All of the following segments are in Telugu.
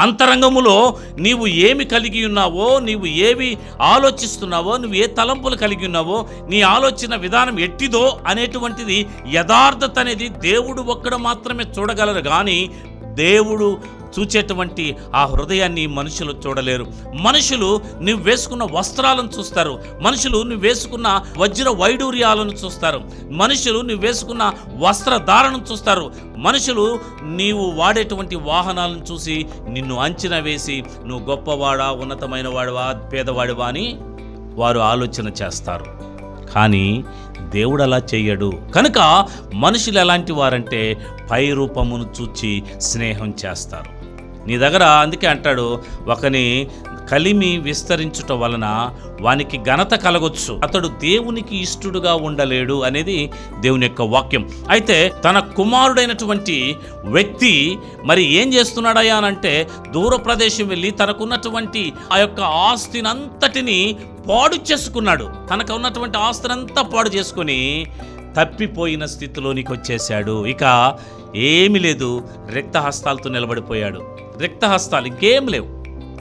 అంతరంగములో నీవు ఏమి కలిగి ఉన్నావో నీవు ఏవి ఆలోచిస్తున్నావో నువ్వు ఏ తలంపులు కలిగి ఉన్నావో నీ ఆలోచన విధానం ఎట్టిదో అనేటువంటిది యథార్థత అనేది దేవుడు ఒక్కడ మాత్రమే చూడగలరు. కానీ దేవుడు చూచేటువంటి ఆ హృదయాన్ని మనుషులు చూడలేరు. మనుషులు నువ్వు వేసుకున్న వస్త్రాలను చూస్తారు. మనుషులు నువ్వు వేసుకున్న వజ్ర వైడూర్యాలను చూస్తారు. మనుషులు నువ్వు వేసుకున్న వస్త్రధారణను చూస్తారు. మనుషులు నీవు వాడేటువంటి వాహనాలను చూసి నిన్ను అంచనా వేసి నువ్వు గొప్పవాడా ఉన్నతమైన వాడివా పేదవాడివా అని వారు ఆలోచన చేస్తారు. కానీ దేవుడు అలా చెయ్యడు. కనుక మనుషులు ఎలాంటి వారంటే పై రూపమును చూచి స్నేహం చేస్తారు. నీ దగ్గర అందుకే అంటాడు ఒకని కలిమి విస్తరించుట వలన వానికి ఘనత కలగొచ్చు. అతడు దేవునికి ఇష్టడుగా ఉండలేడు అనేది దేవుని యొక్క వాక్యం. అయితే తన కుమారుడైనటువంటి వ్యక్తి మరి ఏం చేస్తున్నాడయ్యా అంటే దూర ప్రదేశం వెళ్ళి తనకున్నటువంటి ఆ యొక్క ఆస్తినంతటిని పాడు చేసుకున్నాడు. తనకు ఉన్నటువంటి ఆస్తినంతా పాడు చేసుకొని తప్పిపోయిన స్థితిలోనికి వచ్చేసాడు ఇక ఏమీ లేదు రిక్తహస్తాలతో నిలబడిపోయాడు. రిక్తహస్తాలు ఇంకేం లేవు.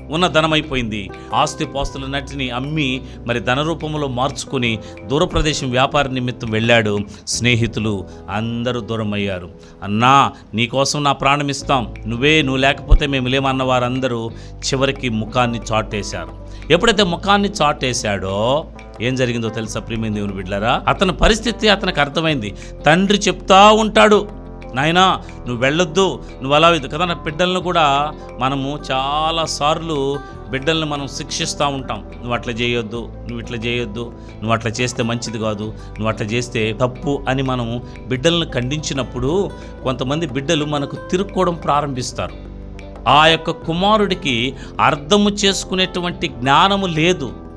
ఉన్న ధనమైపోయింది ఆస్తిపాస్తులన్నిటిని అమ్మి మరి ధన రూపంలో మార్చుకుని దూర ప్రదేశం వ్యాపార నిమిత్తం వెళ్ళాడు. స్నేహితులు అందరూ దూరం అయ్యారు అన్నా నీకోసం నా ప్రాణం ఇస్తాం నువ్వే నువ్వు లేకపోతే మేము లేమన్న వారందరూ చివరికి ముఖాన్ని చాటేశారు. ఎప్పుడైతే ముఖాన్ని చాటేశాడో ఏం జరిగిందో తెలుసా ప్రియమైన దేవుని బిడ్డలారా? అతని పరిస్థితి అతనికి అర్థమైంది. తండ్రి చెప్తా ఉంటాడు. నాయనా నువ్వు వెళ్ళొద్దు. నువ్వు అలా వద్దు కదా నా బిడ్డలను కూడా మనము చాలాసార్లు బిడ్డల్ని మనం శిక్షిస్తూ ఉంటాం. నువ్వు అట్లా చేయొద్దు నువ్వు ఇట్లా చేయొద్దు నువ్వు అట్లా చేస్తే మంచిది కాదు నువ్వు అట్లా చేస్తే తప్పు అని మనము బిడ్డలను ఖండించినప్పుడు కొంతమంది బిడ్డలు మనకు తిరుక్కోవడం ప్రారంభిస్తారు. ఆ యొక్క కుమారుడికి అర్థము చేసుకునేటువంటి జ్ఞానము లేదు.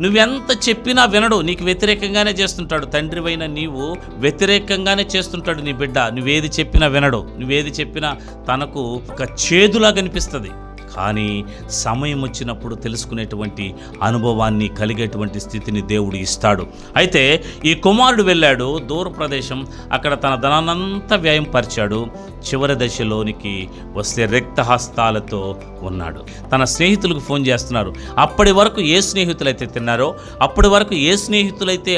నువ్వెంత చెప్పినా వినడు నీకు వ్యతిరేకంగానే చేస్తుంటాడు. తండ్రివైన నీవు వ్యతిరేకంగానే చేస్తుంటాడు నీ బిడ్డ. నువ్వేది చెప్పినా వినడు. నువ్వేది చెప్పినా తనకు ఒక చేదులా కనిపిస్తుంది కానీ సమయం వచ్చినప్పుడు తెలుసుకునేటువంటి అనుభవాన్ని కలిగేటువంటి స్థితిని దేవుడు ఇస్తాడు. అయితే ఈ కుమారుడు వెళ్ళాడు దూర ప్రదేశం అక్కడ తన ధనాన్నంతా వ్యయం పరిచాడు చివరి దశలోనికి వస్తే రక్తహస్తాలతో ఉన్నాడు. తన స్నేహితులకు ఫోన్ చేస్తున్నారు. అప్పటి వరకు ఏ స్నేహితులైతే తిన్నారో అప్పటి వరకు ఏ స్నేహితులైతే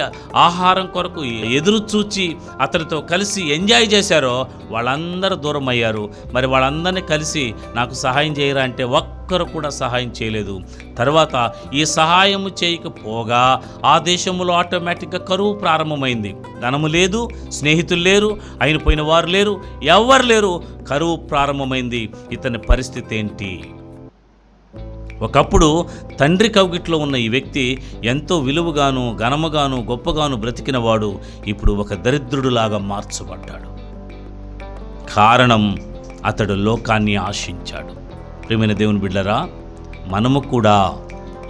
ఆహారం కొరకు ఎదురు చూచి అతనితో కలిసి ఎంజాయ్ చేశారో వాళ్ళందరూ దూరం అయ్యారు మరి వాళ్ళందరినీ కలిసి నాకు సహాయం చేయరా అంటే ఒక్కరు కూడా సహాయం చేయలేదు. తర్వాత ఈ సహాయము చేయకపోగా ఆ దేశంలో ఆటోమేటిక్గా కరువు ప్రారంభమైంది. ధనము లేదు స్నేహితులు లేరు అయిన పోయిన వారు లేరు ఎవరు లేరు కరువు ప్రారంభమైంది. ఇతని పరిస్థితి ఏంటి? ఒకప్పుడు తండ్రి కవిగిట్లో ఉన్న ఈ వ్యక్తి ఎంతో విలువగాను ఘనముగాను గొప్పగాను బ్రతికినవాడు ఇప్పుడు ఒక దరిద్రుడులాగా మార్చబడ్డాడు. కారణం అతడు లోకాన్ని ఆశించాడు. ప్రియమైన దేవుని బిడ్డరా మనము కూడా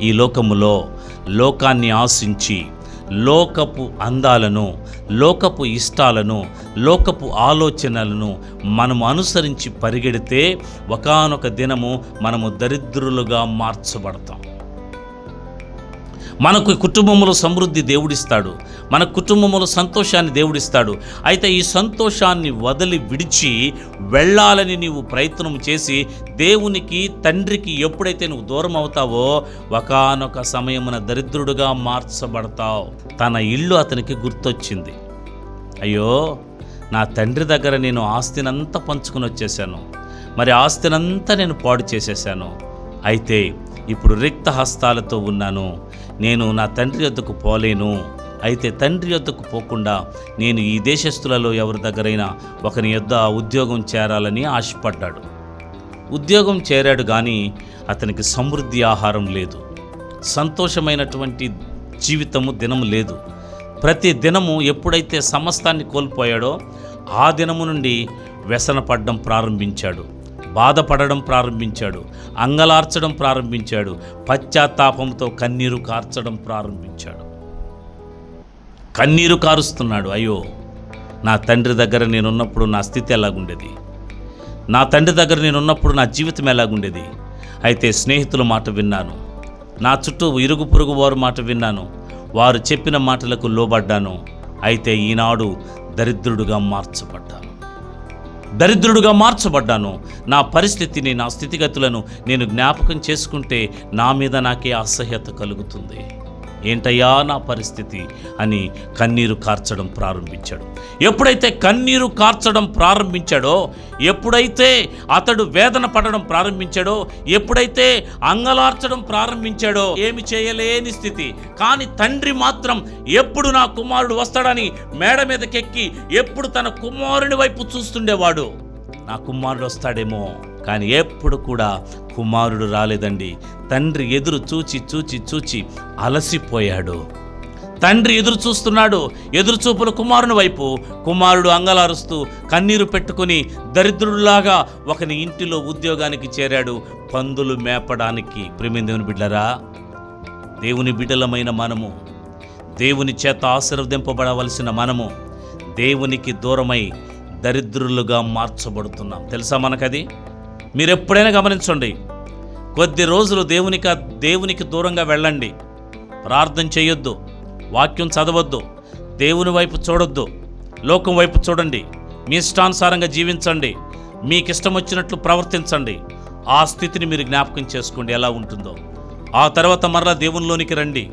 ఈ లోకములో లోకాన్ని ఆశించి లోకపు అందాలను లోకపు ఇష్టాలను లోకపు ఆలోచనలను మనము అనుసరించి పరిగెడితే ఒకానొక దినము మనము దరిద్రులుగా మార్చబడతాం. మనకు కుటుంబంలో సమృద్ధి దేవుడిస్తాడు. మన కుటుంబంలో సంతోషాన్ని దేవుడిస్తాడు. అయితే ఈ సంతోషాన్ని వదిలి విడిచి వెళ్ళాలని నీవు ప్రయత్నం చేసి దేవునికి తండ్రికి ఎప్పుడైతే నువ్వు దూరం అవుతావో ఒకానొక సమయమున దరిద్రుడుగా మార్చబడతావు. తన ఇల్లు అతనికి గుర్తొచ్చింది. అయ్యో నా తండ్రి దగ్గర నేను ఆస్తినంతా పంచుకుని వచ్చేసాను మరి ఆస్తినంతా నేను పాడు చేసేసాను అయితే ఇప్పుడు రిక్త హస్తాలతో ఉన్నాను. నేను నా తండ్రి వద్దకు పోలేను. అయితే తండ్రి వద్దకు పోకుండా నేను ఈ దేశస్థులలో ఎవరి దగ్గరైనా ఒకని యొద్ద ఉద్యోగం చేరాలని ఆశపడ్డాడు. ఉద్యోగం చేరాడు కానీ అతనికి సమృద్ధి ఆహారం లేదు. సంతోషమైనటువంటి జీవితము దినము లేదు. ప్రతి దినము ఎప్పుడైతే సమస్తాన్ని కోల్పోయాడో ఆ దినము నుండి వ్యసనపడడం ప్రారంభించాడు. బాధపడడం ప్రారంభించాడు అంగలార్చడం ప్రారంభించాడు పశ్చాత్తాపంతో కన్నీరు కార్చడం ప్రారంభించాడు. కన్నీరు కారుస్తున్నాడు అయ్యో నా తండ్రి దగ్గర నేనున్నప్పుడు నా స్థితి ఎలాగుండేది? నా తండ్రి దగ్గర నేనున్నప్పుడు నా జీవితం ఎలాగుండేది? అయితే స్నేహితుల మాట విన్నాను నా చుట్టూ ఇరుగు పొరుగు వారి మాట విన్నాను వారు చెప్పిన మాటలకు లోబడ్డాను అయితే ఈనాడు దరిద్రుడుగా మార్చబడ్డాను. దరిద్రుడుగా మార్చబడ్డాను. నా పరిస్థితిని నా స్థితిగతులను నేను జ్ఞాపకం చేసుకుంటే నా మీద నాకే అసహ్యత కలుగుతుంది. ఏంటయ్యా నా పరిస్థితి అని కన్నీరు కార్చడం ప్రారంభించాడు. ఎప్పుడైతే కన్నీరు కార్చడం ప్రారంభించాడో ఎప్పుడైతే అతడు వేదన పడడం ప్రారంభించాడో ఎప్పుడైతే అంగలార్చడం ప్రారంభించాడో ఏమి చేయలేని స్థితి. కానీ తండ్రి మాత్రం ఎప్పుడు నా కుమారుడు వస్తాడని మేడ మీదకెక్కి ఎప్పుడు తన కుమారుని వైపు చూస్తుండేవాడు. నా కుమారుడు వస్తాడేమో కానీ ఎప్పుడు కూడా కుమారుడు రాలేదండి. తండ్రి ఎదురు చూచి చూచి చూచి అలసిపోయాడు. తండ్రి ఎదురు చూస్తున్నాడు. ఎదురు చూపుల కుమారుని వైపు కుమారుడు అంగలారుస్తూ కన్నీరు పెట్టుకుని దరిద్రుడిలాగా ఒకని ఇంటిలో ఉద్యోగానికి చేరాడు. పందులు మేపడానికి. ప్రేమి దేవుని బిడ్డరా దేవుని బిడ్డలమైన మనము. దేవుని చేత ఆశీర్వదింపబడవలసిన మనము. దేవునికి దూరమై దరిద్రులుగా మార్చబడుతున్నాం. తెలుసా మనకది? మీరు ఎప్పుడైనా గమనించండి. కొద్ది రోజులు దేవునికి దేవునికి దూరంగా వెళ్ళండి. ప్రార్థన చేయొద్దు. వాక్యం చదవద్దు. దేవుని వైపు చూడొద్దు. లోకం వైపు చూడండి. మీ ఇష్టానుసారంగా జీవించండి. మీకు ఇష్టం వచ్చినట్లు ప్రవర్తించండి. ఆ స్థితిని మీరు జ్ఞాపకం చేసుకోండి. ఎలా ఉంటుందో. ఆ తర్వాత మరలా దేవునిలోనికి రండి.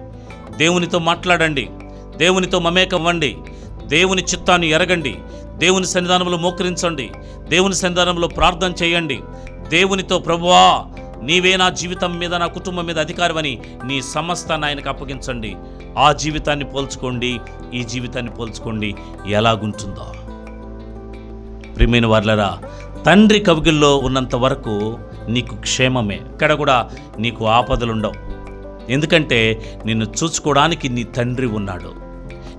దేవునితో మాట్లాడండి. దేవునితో మమేకవ్వండి దేవుని చిత్తాన్ని ఎరగండి. దేవుని సన్నిధానంలో మోకరించండి. దేవుని సన్నిధానంలో ప్రార్థన చేయండి. దేవునితో ప్రభువా నీవే నా జీవితం మీద నా కుటుంబం మీద అధికారమని నీ సమస్తాన్ని ఆయనకు అప్పగించండి. ఆ జీవితాన్ని పోల్చుకోండి ఈ జీవితాన్ని పోల్చుకోండి. ఎలాగుంటుందో. ప్రియమైన వాళ్ళరా తండ్రి కవిగిల్లో ఉన్నంత వరకు నీకు క్షేమమే. ఇక్కడ కూడా నీకు ఆపదలుండవు. ఎందుకంటే నిన్ను చూసుకోవడానికి నీ తండ్రి ఉన్నాడు.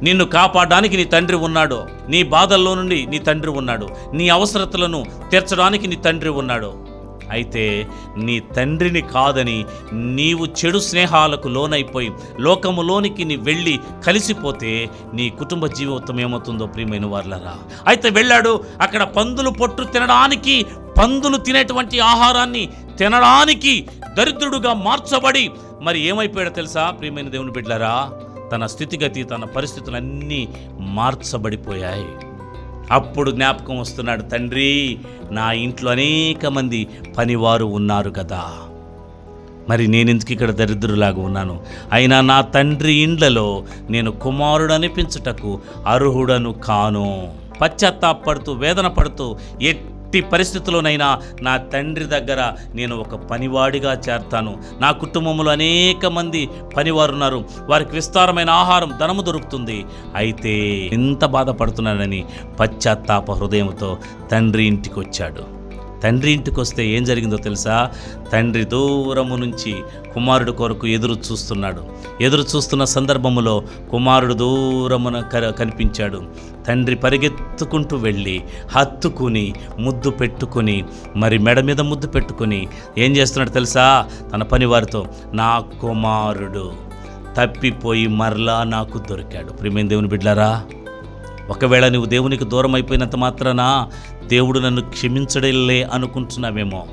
నిన్ను కాపాడడానికి నీ తండ్రి ఉన్నాడు. నీ బాధల్లో నుండి నీ తండ్రి ఉన్నాడు. నీ అవసరతలను తీర్చడానికి నీ తండ్రి ఉన్నాడు. అయితే నీ తండ్రిని కాదని నీవు చెడు స్నేహాలకు లోనైపోయి లోకములోనికి నీ వెళ్ళి కలిసిపోతే నీ కుటుంబ జీవితం ఏమవుతుందో ప్రియమైన వాళ్ళరా అయితే వెళ్ళాడు అక్కడ పందులు పొట్టు తినడానికి పందులు తినేటువంటి ఆహారాన్ని తినడానికి దరిద్రుడుగా మార్చబడి మరి ఏమైపోయాడో తెలుసా ప్రియమైన దేవుని బిడ్డలారా? తన స్థితిగతి తన పరిస్థితులన్నీ మార్చబడిపోయాయి. అప్పుడు జ్ఞాపకం వస్తున్నాడు తండ్రి నా ఇంట్లో అనేక మంది పనివారు ఉన్నారు కదా. మరి నేనెందుకు ఇక్కడ దరిద్రులాగా ఉన్నాను? అయినా నా తండ్రి ఇండ్లలో నేను కుమారుడు అనిపించుటకు అర్హుడను కాను. పశ్చాత్తాపడుతూ వేదన పడుతూ ఎట్టి పరిస్థితుల్లోనైనా నా తండ్రి దగ్గర నేను ఒక పనివాడిగా చేరతాను. నా కుటుంబంలో అనేక మంది పనివారు ఉన్నారు. వారికి విస్తారమైన ఆహారం ధనము దొరుకుతుంది. అయితే ఎంత బాధపడుతున్నానని పశ్చాత్తాప హృదయంతో తండ్రి ఇంటికి వచ్చాడు. తండ్రి ఇంటికి వస్తే ఏం జరిగిందో తెలుసా? తండ్రి దూరము నుంచి కుమారుడు కొరకు ఎదురు చూస్తున్నాడు. ఎదురు చూస్తున్న సందర్భములో కుమారుడు దూరమున క- కనిపించాడు. తండ్రి పరిగెత్తుకుంటూ వెళ్ళి హత్తుకుని ముద్దు పెట్టుకుని మరి మెడ మీద ముద్దు పెట్టుకుని ఏం చేస్తున్నాడు తెలుసా? తన పనివారితో నా కుమారుడు తప్పిపోయి మరలా నాకు దొరికాడు. ప్రియమైన దేవుని బిడ్డారా ఒకవేళ నువ్వు దేవునికి దూరం అయిపోయినంత మాత్రాన దేవుడు నన్ను క్షమించడలే అనుకుంటున్నావేమో.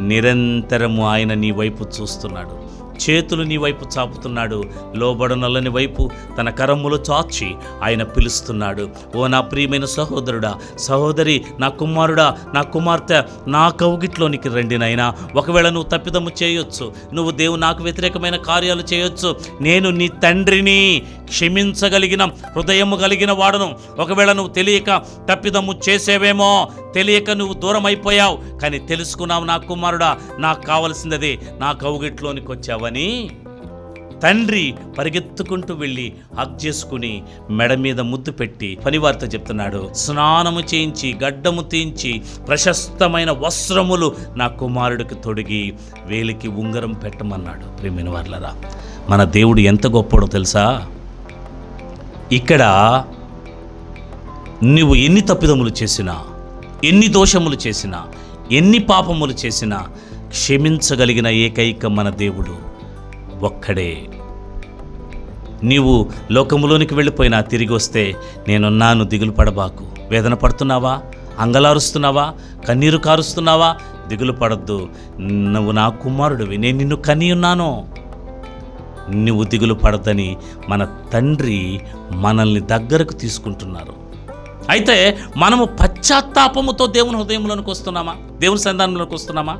నిరంతరము ఆయన నీ వైపు చూస్తున్నాడు. చేతులు నీ వైపు చాపుతున్నాడు లోబడనల్లని వైపు తన కరములు చాచి ఆయన పిలుస్తున్నాడు. ఓ నా ప్రియమైన సహోదరుడా సహోదరి నా కుమారుడా నా కుమార్తె నా కౌగిట్లోనికి రండి నాయనా. ఒకవేళ నువ్వు తప్పిదము చేయొచ్చు నువ్వు దేవు నాకు వ్యతిరేకమైన కార్యాలు చేయొచ్చు నేను నీ తండ్రిని క్షమించగలిగిన హృదయము కలిగిన వాడను. ఒకవేళ నువ్వు తెలియక తప్పిదము చేసేవేమో తెలియక నువ్వు దూరం అయిపోయావు కానీ తెలుసుకున్నావు నా కుమారుడా నాకు కావలసింది నా కౌగిట్లోనికి వచ్చావని తండ్రి పరిగెత్తుకుంటూ వెళ్ళి హక్ చేసుకుని మెడ మీద ముద్దు పెట్టి పనివార్త చెప్తున్నాడు స్నానము చేయించి గడ్డము తీయించి ప్రశస్తమైన వస్త్రములు నా కుమారుడికి తొడిగి వేలికి ఉంగరం పెట్టమన్నాడు. ప్రేమిన వాళ్ళరా మన దేవుడు ఎంత గొప్పడో తెలుసా? ఇక్కడ నువ్వు ఎన్ని తప్పిదములు చేసినా ఎన్ని దోషములు చేసినా ఎన్ని పాపములు చేసినా క్షమించగలిగిన ఏకైక మన దేవుడు ఒక్కడే. నీవు లోకములోనికి వెళ్ళిపోయినా తిరిగి వస్తే నేనున్నాను దిగులు పడబాకు. వేదన పడుతున్నావా? అంగలారుస్తున్నావా? కన్నీరు కారుస్తున్నావా? దిగులు పడద్దు. నువ్వు నా కుమారుడివి. నేను నిన్ను కని ఉన్నాను. నువ్వు దిగులు పడద్దని మన తండ్రి మనల్ని దగ్గరకు తీసుకుంటున్నారు. అయితే మనము పశ్చాత్తాపముతో దేవుని హృదయంలోనికి వస్తున్నామా? దేవుని సంధానంలోకి వస్తున్నామా?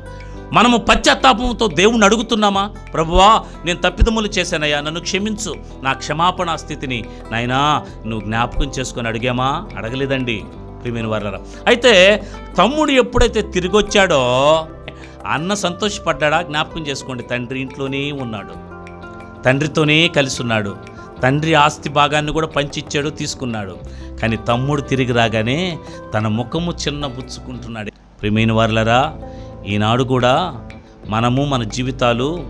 మనము పశ్చాత్తాపంతో దేవుణ్ణి అడుగుతున్నామా? ప్రభువా నేను తప్పిదములు చేశానయ్యా నన్ను క్షమించు. నా క్షమాపణ స్థితిని నాయనా నువ్వు జ్ఞాపకం చేసుకొని అడిగామా? అడగలేదండి ప్రియమైన వర్లరా. అయితే తమ్ముడు ఎప్పుడైతే తిరిగి వచ్చాడో అన్న సంతోషపడ్డా జ్ఞాపకం చేసుకోండి తండ్రి ఇంట్లోనే ఉన్నాడు. తండ్రితోనే కలిసి ఉన్నాడు. తండ్రి ఆస్తి భాగాన్ని కూడా పంచిచ్చాడు తీసుకున్నాడు. కానీ తమ్ముడు తిరిగి రాగానే తన ముఖము చిన్న బుచ్చుకుంటున్నాడు. ప్రియమైన వారులరా ఈనాడు కూడా మనము మన జీవితాలు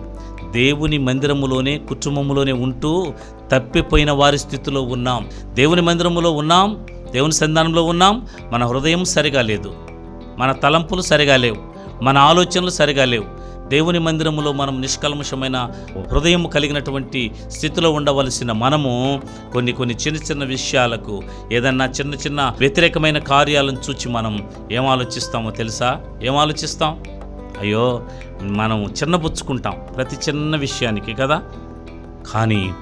దేవుని మందిరములోనే కుటుంబములోనే ఉంటూ తప్పిపోయిన వారి స్థితిలో ఉన్నాం. దేవుని మందిరములో ఉన్నాం దేవుని సంధానంలో ఉన్నాం. మన హృదయం సరిగా లేదు. మన తలంపులు సరిగా లేవు. మన ఆలోచనలు సరిగా లేవు. దేవుని మందిరములో మనం నిష్కల్మషమైన హృదయం కలిగినటువంటి స్థితిలో ఉండవలసిన మనము కొన్ని కొన్ని చిన్న చిన్న విషయాలకు ఏదన్నా చిన్న చిన్న వ్యతిరేకమైన కార్యాలను చూచి మనం ఏం ఆలోచిస్తామో తెలుసా? ఏం ఆలోచిస్తాం? అయ్యో మనం చిన్నబుచ్చుకుంటాం ప్రతి చిన్న విషయానికి కదా? కానీ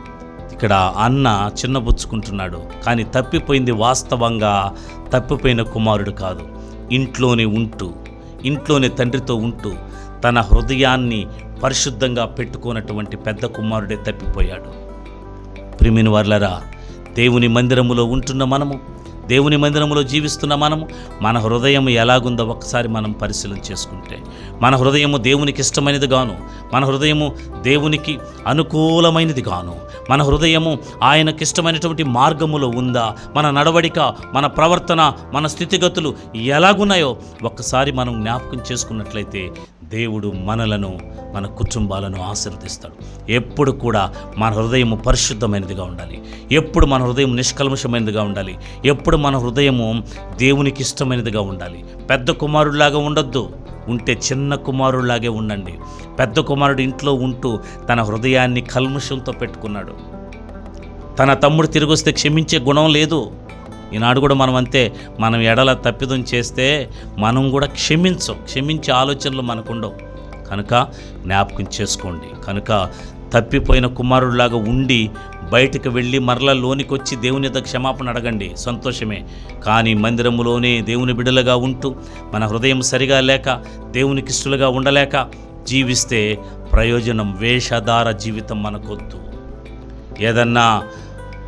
ఇక్కడ అన్న చిన్నబుచ్చుకుంటున్నాడు. కానీ తప్పిపోయింది వాస్తవంగా తప్పిపోయిన కుమారుడు కాదు. ఇంట్లోనే ఉంటూ ఇంట్లోనే తండ్రితో ఉంటూ తన హృదయాన్ని పరిశుద్ధంగా పెట్టుకున్నటువంటి పెద్ద కుమారుడే తప్పిపోయాడు. ప్రిమిని వర్లరా దేవుని మందిరములో ఉంటున్న మనము దేవుని మందిరములో జీవిస్తున్న మనము మన హృదయం ఎలాగుందో ఒకసారి మనం పరిశీలన చేసుకుంటే. మన హృదయము దేవునికి ఇష్టమైనది గాను మన హృదయము దేవునికి అనుకూలమైనది గాను మన హృదయము ఆయనకి ఇష్టమైనటువంటి మార్గములో ఉందా మన నడవడిక మన ప్రవర్తన మన స్థితిగతులు ఎలాగున్నాయో ఒక్కసారి మనం జ్ఞాపకం చేసుకున్నట్లయితే దేవుడు మనలను మన కుటుంబాలను ఆశీర్వదిస్తాడు. ఎప్పుడు కూడా మన హృదయము పరిశుద్ధమైనదిగా ఉండాలి. ఎప్పుడు మన హృదయం నిష్కల్మషమైనదిగా ఉండాలి. ఎప్పుడు మన హృదయము దేవునికి ఇష్టమైనదిగా ఉండాలి. పెద్ద కుమారుడిలాగా ఉండొద్దు. ఉంటే చిన్న కుమారుడిలాగే ఉండండి. పెద్ద కుమారుడు ఇంట్లో ఉంటూ తన హృదయాన్ని కల్ముషంతో పెట్టుకున్నాడు. తన తమ్ముడు తిరిగి వస్తే క్షమించే గుణం లేదు. ఈనాడు కూడా మనం అంతే మనం ఎడల తప్పిదం చేస్తే మనం కూడా క్షమించం. క్షమించే ఆలోచనలు మనకుండవు. కనుక జ్ఞాపకం చేసుకోండి. కనుక తప్పిపోయిన కుమారుడిలాగా ఉండి బయటకు వెళ్ళి మరల లోనికి వచ్చి దేవుని యొక్క క్షమాపణ అడగండి. సంతోషమే. కానీ మందిరములోనే దేవుని బిడలుగా ఉంటూ మన హృదయం సరిగా లేక దేవునికి ఇష్టలుగా ఉండలేక జీవిస్తే ప్రయోజనం వేషధార జీవితం మనకొద్దు. ఏదన్నా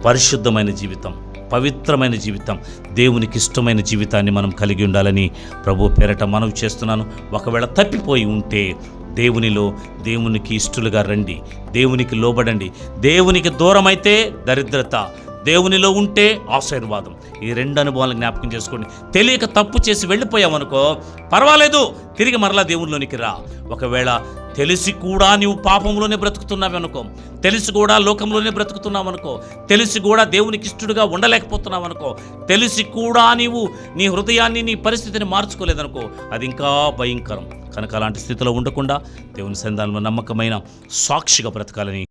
పరిశుద్ధమైన జీవితం పవిత్రమైన జీవితం దేవునికి ఇష్టమైన జీవితాన్ని మనం కలిగి ఉండాలని ప్రభు పేరట మనవి చేస్తున్నాను. ఒకవేళ తప్పిపోయి ఉంటే దేవునిలో దేవునికి ఇష్టలుగా రండి. దేవునికి లోబడండి. దేవునికి దూరమైతే దరిద్రత. దేవునిలో ఉంటే ఆశీర్వాదం. ఈ రెండు అనుభవాలను జ్ఞాపకం చేసుకోండి. తెలియక తప్పు చేసి వెళ్ళిపోయామనుకో పర్వాలేదు. తిరిగి మరలా దేవునిలోనికి రా. ఒకవేళ తెలిసి కూడా నీవు పాపంలోనే బ్రతుకుతున్నావు అనుకో తెలిసి కూడా లోకంలోనే బ్రతుకుతున్నావు అనుకో తెలిసి కూడా దేవునికి ఇష్టడుగా ఉండలేకపోతున్నావు అనుకో తెలిసి కూడా నీవు నీ హృదయాన్ని నీ పరిస్థితిని మార్చుకోలేదనుకో అది ఇంకా భయంకరం. కనుక అలాంటి స్థితిలో ఉండకుండా దేవుని సంధానంలో నమ్మకమైన సాక్షిగా బ్రతకాలని